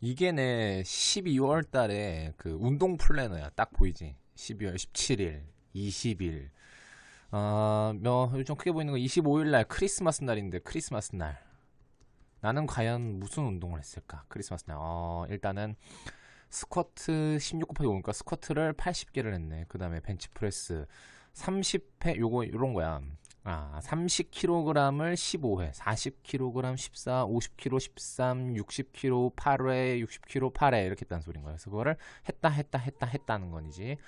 이게 내 12월 달에 그 운동 플래너야. 딱 보이지? 12월 17일, 20일. 어, 뭐, 좀 크게 보이는 거 25일 날 크리스마스 날인데, 크리스마스 날. 나는 과연 무슨 운동을 했을까? 크리스마스 날. 어, 일단은 스쿼트 16 곱하기 5니까 스쿼트를 80개를 했네. 그 다음에 벤치프레스 30회, 요거, 요런 거야. 아, 30kg을 15회, 40kg 14, 50kg 13, 60kg 8회, 60kg 8회 이렇게 했다는 소린 거예요. 그래서 그거를 했다, 했다, 했다, 했다는 건이지.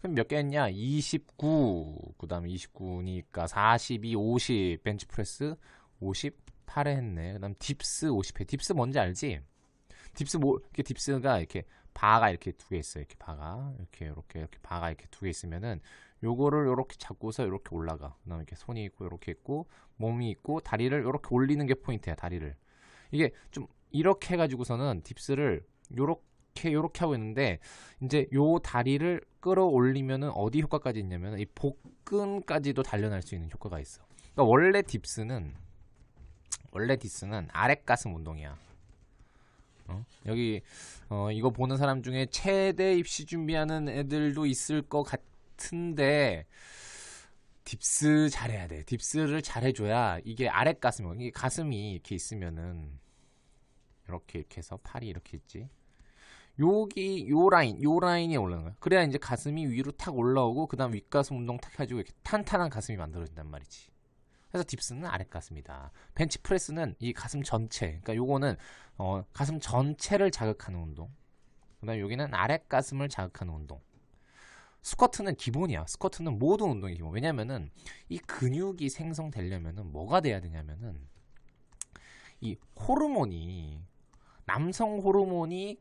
그럼 몇 개 했냐? 29, 그 다음에 29니까 42, 50, 벤치프레스 58회 했네. 그 다음 딥스 50회. 딥스 뭔지 알지? 딥스 뭐, 이렇게 딥스가 이렇게 바가 이렇게 두 개 있어요. 이렇게 바가. 이렇게, 이렇게, 이렇게 바가 이렇게 두 개 있으면은 요거를 이렇게 잡고서 이렇게 올라가. 그다음에 이렇게 손이 있고 이렇게 있고 몸이 있고 다리를 이렇게 올리는 게 포인트야. 다리를. 이게 좀 이렇게 해가지고서는 딥스를 요렇게 요렇게 하고 있는데 이제 요 다리를 끌어올리면은 어디 효과까지 있냐면 이 복근까지도 단련할 수 있는 효과가 있어. 그러니까 원래 딥스는 원래 딥스는 아랫 가슴 운동이야. 어? 여기 어, 이거 보는 사람 중에 최대 입시 준비하는 애들도 있을 것 같. 같은데 딥스 잘해야 돼. 딥스를 잘해줘야 이게 아랫 가슴이 이게 가슴이 이렇게 있으면은 이렇게 이렇게 해서 팔이 이렇게 있지. 여기 요 라인 요 라인이 올라오는 거야. 그래야 이제 가슴이 위로 탁 올라오고 그다음 윗가슴 운동 탁 해가지고 이렇게 탄탄한 가슴이 만들어진단 말이지. 그래서 딥스는 아랫 가슴이다. 벤치 프레스는 이 가슴 전체. 그러니까 요거는 어, 가슴 전체를 자극하는 운동. 그다음 여기는 아랫 가슴을 자극하는 운동. 스쿼트는 기본이야. 스쿼트는 모든 운동이 기본. 왜냐면은 이 근육이 생성되려면은 뭐가 돼야 되냐면은 이 호르몬이 남성 호르몬이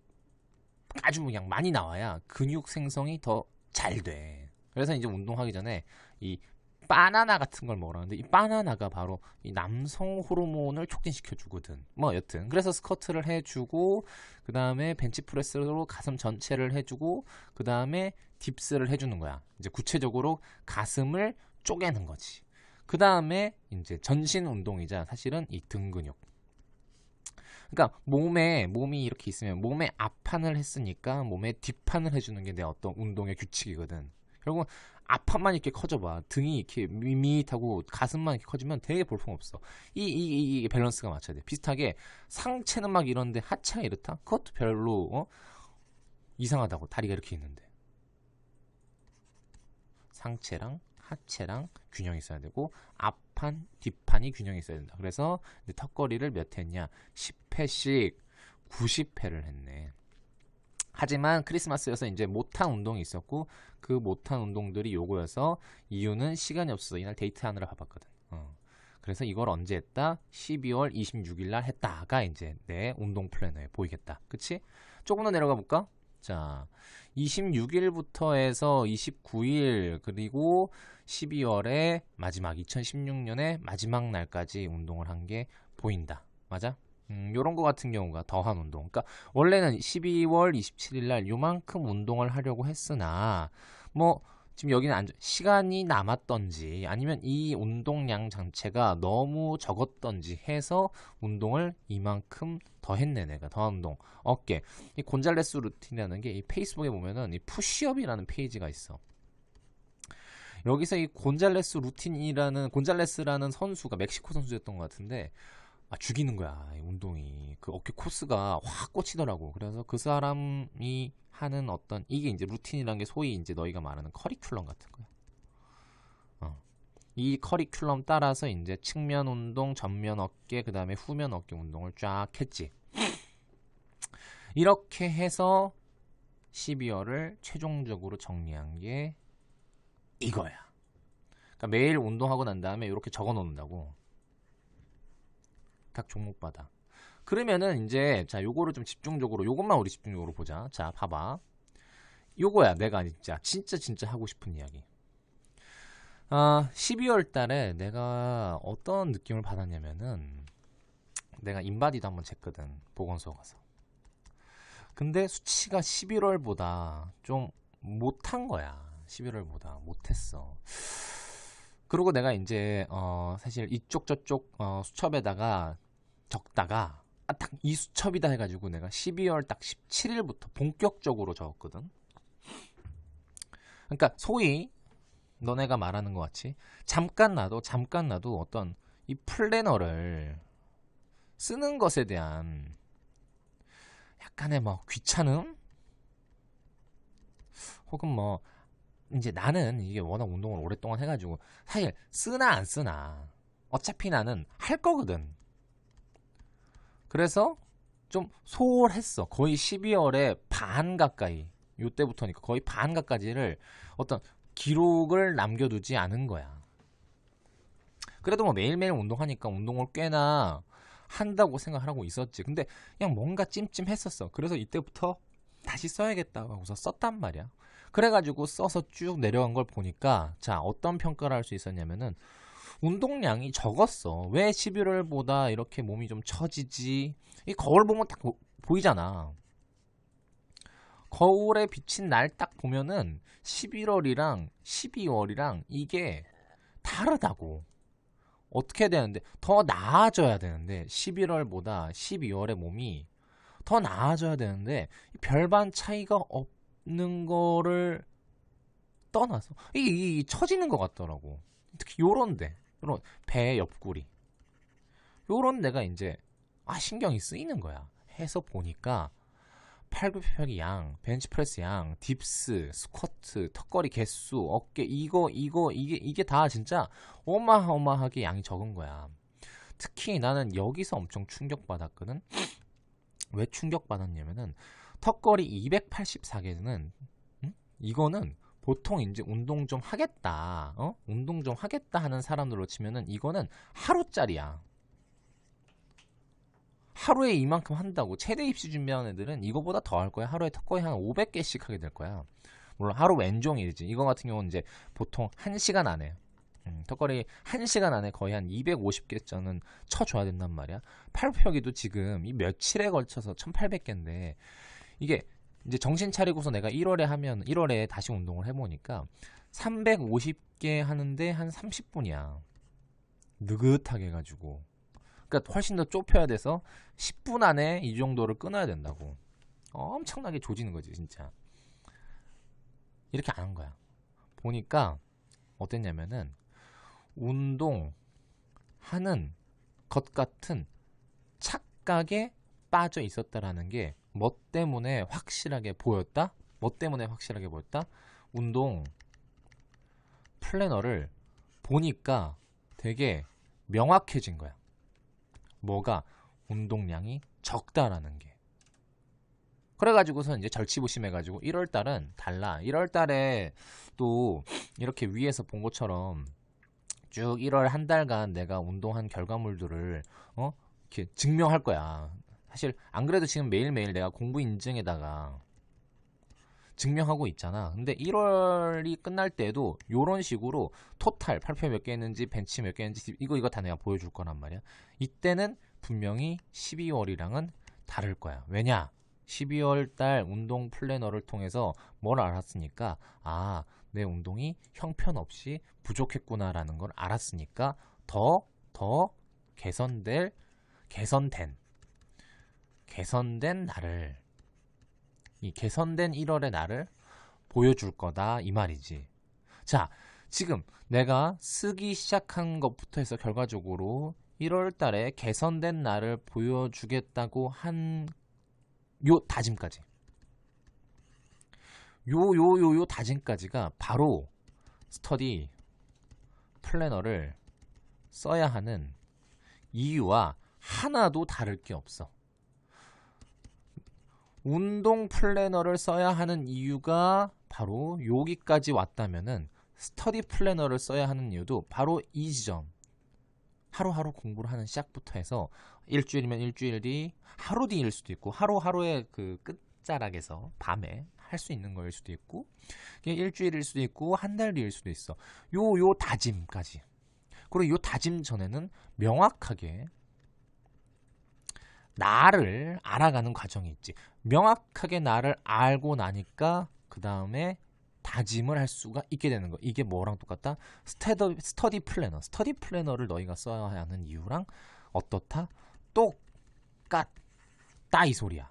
아주 그냥 많이 나와야 근육 생성이 더 잘 돼. 그래서 이제 운동하기 전에 이 바나나 같은 걸 먹으라는데 이 바나나가 바로 이 남성 호르몬을 촉진시켜 주거든. 뭐 여튼 그래서 스쿼트를 해주고 그 다음에 벤치프레스로 가슴 전체를 해주고 그 다음에 딥스를 해주는 거야. 이제 구체적으로 가슴을 쪼개는 거지. 그 다음에 이제 전신 운동이자 사실은 이 등 근육. 그러니까 몸에 몸이 이렇게 있으면 몸에 앞판을 했으니까 몸에 뒷판을 해주는 게 내 어떤 운동의 규칙이거든. 결국 앞판만 이렇게 커져봐. 등이 이렇게 밋밋하고 가슴만 이렇게 커지면 되게 볼품없어. 이, 이, 이, 이 밸런스가 맞춰야 돼. 비슷하게 상체는 막 이런데 하체가 이렇다? 그것도 별로, 어? 이상하다고. 다리가 이렇게 있는데. 상체랑 하체랑 균형이 있어야 되고 앞판, 뒷판이 균형이 있어야 된다. 그래서 턱걸이를 몇 했냐? 10회씩 90회를 했네. 하지만 크리스마스여서 이제 못한 운동이 있었고 그 못한 운동들이 요거여서 이유는 시간이 없어서 이날 데이트하느라 바빴거든. 어. 그래서 이걸 언제 했다? 12월 26일 날 했다가 이제 내 운동 플래너에 보이겠다. 그치? 조금 더 내려가 볼까? 자, 26일부터 해서 29일 그리고 12월에 마지막 2016년의 마지막 날까지 운동을 한 게 보인다. 맞아? 음, 요런 거 같은 경우가 더한 운동. 그러니까 원래는 12월 27일 날 요만큼 운동을 하려고 했으나 뭐 지금 여기는 안, 시간이 남았던지 아니면 이 운동량 자체가 너무 적었던지 해서 운동을 이만큼 더 했네 내가 더한 운동. 어깨. 이 곤잘레스 루틴이라는 게 이 페이스북에 보면은 이 푸시업이라는 페이지가 있어. 여기서 이 곤잘레스 루틴이라는 곤잘레스라는 선수가 멕시코 선수였던 것 같은데 아, 죽이는 거야, 이 운동이. 그 어깨 코스가 확 꽂히더라고. 그래서 그 사람이 하는 어떤, 이게 이제 루틴이란 게 소위 이제 너희가 말하는 커리큘럼 같은 거야. 어. 이 커리큘럼 따라서 이제 측면 운동, 전면 어깨, 그 다음에 후면 어깨 운동을 쫙 했지. 이렇게 해서 12월을 최종적으로 정리한 게 이거야. 그러니까 매일 운동하고 난 다음에 이렇게 적어 놓는다고. 각 종목마다. 그러면은 이제 자 요거를 좀 집중적으로 요것만 우리 집중적으로 보자. 자 봐봐. 요거야 내가 진짜 진짜 진짜 하고 싶은 이야기. 아 12월 달에 내가 어떤 느낌을 받았냐면은 내가 인바디도 한번 쟀거든 보건소 가서. 근데 수치가 11월보다 좀 못한 거야. 11월보다 못했어. 그리고 내가 이제 어 사실 이쪽 저쪽 어 수첩에다가 적다가 아, 딱 이 수첩이다 해가지고 내가 12월 딱 17일부터 본격적으로 적었거든. 그러니까 소위 너네가 말하는 것 같이 잠깐 나도 잠깐 나도 어떤 이 플래너를 쓰는 것에 대한 약간의 뭐 귀찮음 혹은 뭐 이제 나는 이게 워낙 운동을 오랫동안 해가지고 사실 쓰나 안 쓰나 어차피 나는 할 거거든. 그래서 좀 소홀했어. 거의 12월에 반 가까이 요때부터니까 거의 반 가까지를 어떤 기록을 남겨두지 않은 거야. 그래도 뭐 매일매일 운동하니까 운동을 꽤나 한다고 생각하고 있었지. 근데 그냥 뭔가 찜찜했었어. 그래서 이때부터 다시 써야겠다고 하고서 썼단 말이야. 그래가지고 써서 쭉 내려간 걸 보니까 자 어떤 평가를 할 수 있었냐면은 운동량이 적었어. 왜 11월보다 이렇게 몸이 좀 처지지? 이 거울 보면 딱 보, 이잖아 거울에 비친 날 딱 보면은 11월이랑 12월이랑 이게 다르다고. 어떻게 되는데 더 나아져야 되는데 11월보다 12월의 몸이 더 나아져야 되는데 별반 차이가 없 는 거를 떠나서 이게, 이게 처지는 것 같더라고. 특히 요런 데 요런 배 옆구리 요런 데가 이제 아 신경이 쓰이는 거야. 해서 보니까 팔굽혀펴기 양, 벤치프레스 양, 딥스, 스쿼트, 턱걸이 개수, 어깨 이거 이거 이게 이게 다 진짜 어마어마하게 양이 적은 거야. 특히 나는 여기서 엄청 충격받았거든. 왜 충격받았냐면은 턱걸이 284개는 음? 이거는 보통 이제 운동 좀 하겠다, 어? 운동 좀 하겠다 하는 사람들로 치면은 이거는 하루짜리야. 하루에 이만큼 한다고 최대 입시 준비하는 애들은 이거보다 더 할 거야. 하루에 거의 한 500개씩 하게 될 거야. 물론 하루 왼종일이지. 이거 같은 경우는 이제 보통 1시간 안에 음, 턱걸이 1시간 안에 거의 한 250개 전은 쳐줘야 된단 말이야. 팔굽혀기도 지금 이 며칠에 걸쳐서 1800개인데 이게 이제 정신 차리고서 내가 1월에 하면 1월에 다시 운동을 해보니까 350개 하는데 한 30분이야. 느긋하게 해가지고. 그러니까 훨씬 더 좁혀야 돼서 10분 안에 이 정도를 끊어야 된다고. 엄청나게 조지는 거지, 진짜. 이렇게 안 한 거야. 보니까 어땠냐면은 운동 하는 것 같은 착각에 빠져 있었다라는 게 뭐 때문에 확실하게 보였다? 뭐 때문에 확실하게 보였다? 운동 플래너를 보니까 되게 명확해진 거야. 뭐가 운동량이 적다라는 게. 그래가지고서 이제 절치부심해가지고 1월달은 달라. 1월달에 또 이렇게 위에서 본 것처럼 쭉 1월 한 달간 내가 운동한 결과물들을 어 이렇게 증명할 거야. 사실 안 그래도 지금 매일매일 내가 공부 인증에다가 증명하고 있잖아. 근데 1월이 끝날 때도 이런 식으로 토탈 팔표 몇 개 했는지 벤치 몇 개 했는지 이거 이거 다 내가 보여줄 거란 말이야. 이때는 분명히 12월이랑은 다를 거야. 왜냐? 12월 달 운동 플래너를 통해서 뭘 알았으니까 아, 내 운동이 형편없이 부족했구나라는 걸 알았으니까 더 더 개선될 개선된 개선된 나를 이 개선된 1월의 나를 보여줄 거다 이 말이지. 자, 지금 내가 쓰기 시작한 것부터 해서 결과적으로 1월 달에 개선된 나를 보여주겠다고 한 요 다짐까지. 요, 요, 요, 요 다짐까지가 바로 스터디 플래너를 써야 하는 이유와 하나도 다를 게 없어. 운동 플래너를 써야 하는 이유가 바로 여기까지 왔다면은 스터디 플래너를 써야 하는 이유도 바로 이 지점. 하루하루 공부를 하는 시작부터 해서 일주일이면 일주일 뒤, 하루 뒤일 수도 있고 하루하루의 그 끝자락에서 밤에 할 수 있는 거일 수도 있고 일주일일 수도 있고 한 달 뒤일 수도 있어. 요 요 다짐까지. 그리고 요 다짐 전에는 명확하게 나를 알아가는 과정이 있지. 명확하게 나를 알고 나니까 그 다음에 다짐을 할 수가 있게 되는 거. 이게 뭐랑 똑같다? 스테더, 스터디 플래너. 스터디 플래너를 너희가 써야 하는 이유랑 어떻다? 똑같. 없다 이 소리야.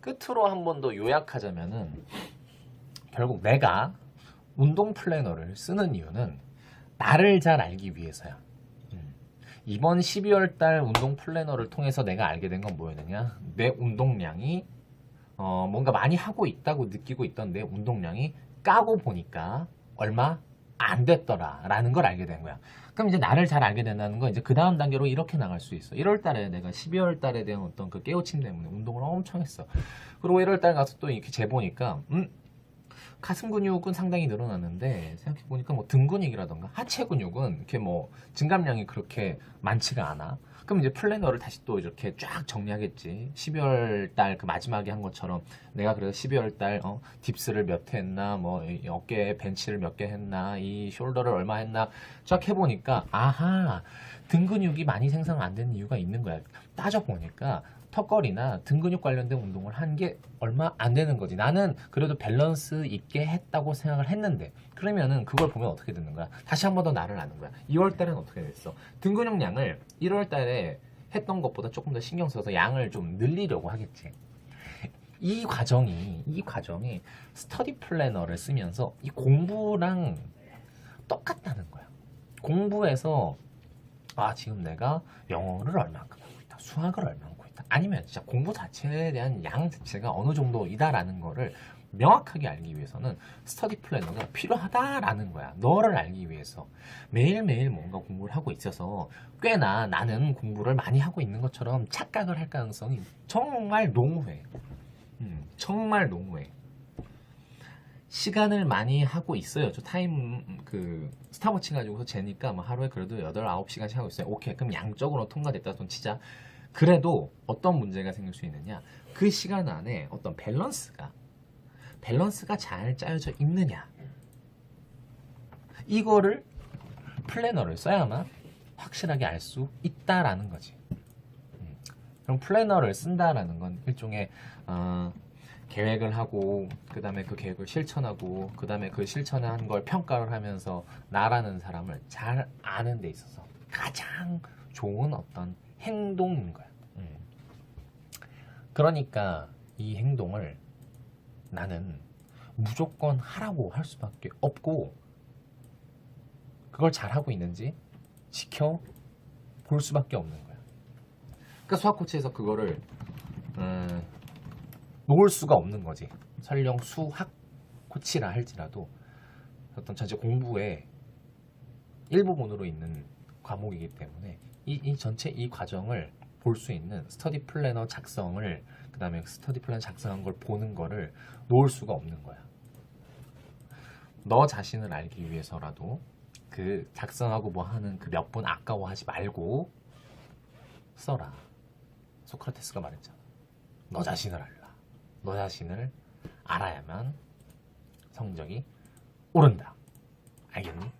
끝으로 한 번 더 요약하자면은 결국 내가 운동 플래너를 쓰는 이유는 나를 잘 알기 위해서야. 음. 이번 12월 달 운동 플래너를 통해서 내가 알게 된 건 뭐였느냐? 내 운동량이 어, 뭔가 많이 하고 있다고 느끼고 있던 내 운동량이 까고 보니까 얼마 안 됐더라라는 걸 알게 된 거야. 그럼 이제 나를 잘 알게 된다는 건 이제 그 다음 단계로 이렇게 나갈 수 있어. 1월 달에 내가 12월 달에 대한 어떤 그 깨우침 때문에 운동을 엄청 했어. 그리고 1월 달 가서 또 이렇게 재보니까 음 가슴 근육은 상당히 늘어났는데 생각해 보니까 뭐 등 근육이라던가 하체 근육은 이렇게 뭐 증감량이 그렇게 많지가 않아. 그럼 이제 플래너를 다시 또 이렇게 쫙 정리하겠지. 12월 달 그 마지막에 한 것처럼 내가 그래서 12월 달 어, 딥스를 몇 회 했나, 뭐이 어깨 벤치를 몇 개 했나, 이 숄더를 얼마 했나 쫙 해보니까 아하 등 근육이 많이 생성 안 되는 이유가 있는 거야. 따져 보니까 턱걸이나 등 근육 관련된 운동을 한 게 얼마 안 되는 거지. 나는 그래도 밸런스 있게 했다고 생각을 했는데 그러면은 그걸 보면 어떻게 되는 거야? 다시 한 번 더 나를 아는 거야. 2월 달엔 어떻게 됐어? 등 근육량을 1월 달에 했던 것보다 조금 더 신경 써서 양을 좀 늘리려고 하겠지. 이 과정이 이 과정이 스터디 플래너를 쓰면서 이 공부랑 똑같다는 거야. 공부에서 아 지금 내가 영어를 얼마큼 하고 있다, 수학을 얼마큼 아니면 진짜 공부 자체에 대한 양 자체가 어느 정도이다라는 거를 명확하게 알기 위해서는 스터디 플래너가 필요하다라는 거야. 너를 알기 위해서 매일매일 뭔가 공부를 하고 있어서 꽤나 나는 공부를 많이 하고 있는 것처럼 착각을 할 가능성이 정말 농후해. 음, 정말 농후해. 시간을 많이 하고 있어요. 저 타임 그 스타워치 가지고서 재니까 뭐 하루에 그래도 8, 9시간씩 하고 있어요. 오케이. 그럼 양적으로 통과됐다 손 치자. 그래도 어떤 문제가 생길 수 있느냐? 그 시간 안에 어떤 밸런스가 밸런스가 잘 짜여져 있느냐? 이거를 플래너를 써야만 확실하게 알 수 있다라는 거지. 음. 그럼 플래너를 쓴다라는 건 일종의 어, 계획을 하고 그 다음에 그 계획을 실천하고 그 다음에 그 실천한 걸 평가를 하면서 나라는 사람을 잘 아는 데 있어서 가장 좋은 어떤 행동인 거야. 음. 그러니까 이 행동을 나는 무조건 하라고 할 수밖에 없고 그걸 잘하고 있는지 지켜 볼 수밖에 없는 거야. 그러니까 수학 코치에서 그거를 음, 놓을 수가 없는 거지. 설령 수학 코치라 할지라도 어떤 전체 공부의 일부분으로 있는 과목이기 때문에 이, 이 전체 이 과정을 볼 수 있는 스터디 플래너 작성을 그 다음에 스터디 플래너 작성한 걸 보는 거를 놓을 수가 없는 거야. 너 자신을 알기 위해서라도 그 작성하고 뭐 하는 그몇분 아까워하지 말고 써라. 소크라테스가 말했잖아. 너 자신을 알라. 너 자신을 알아야만 성적이 오른다. 알겠니?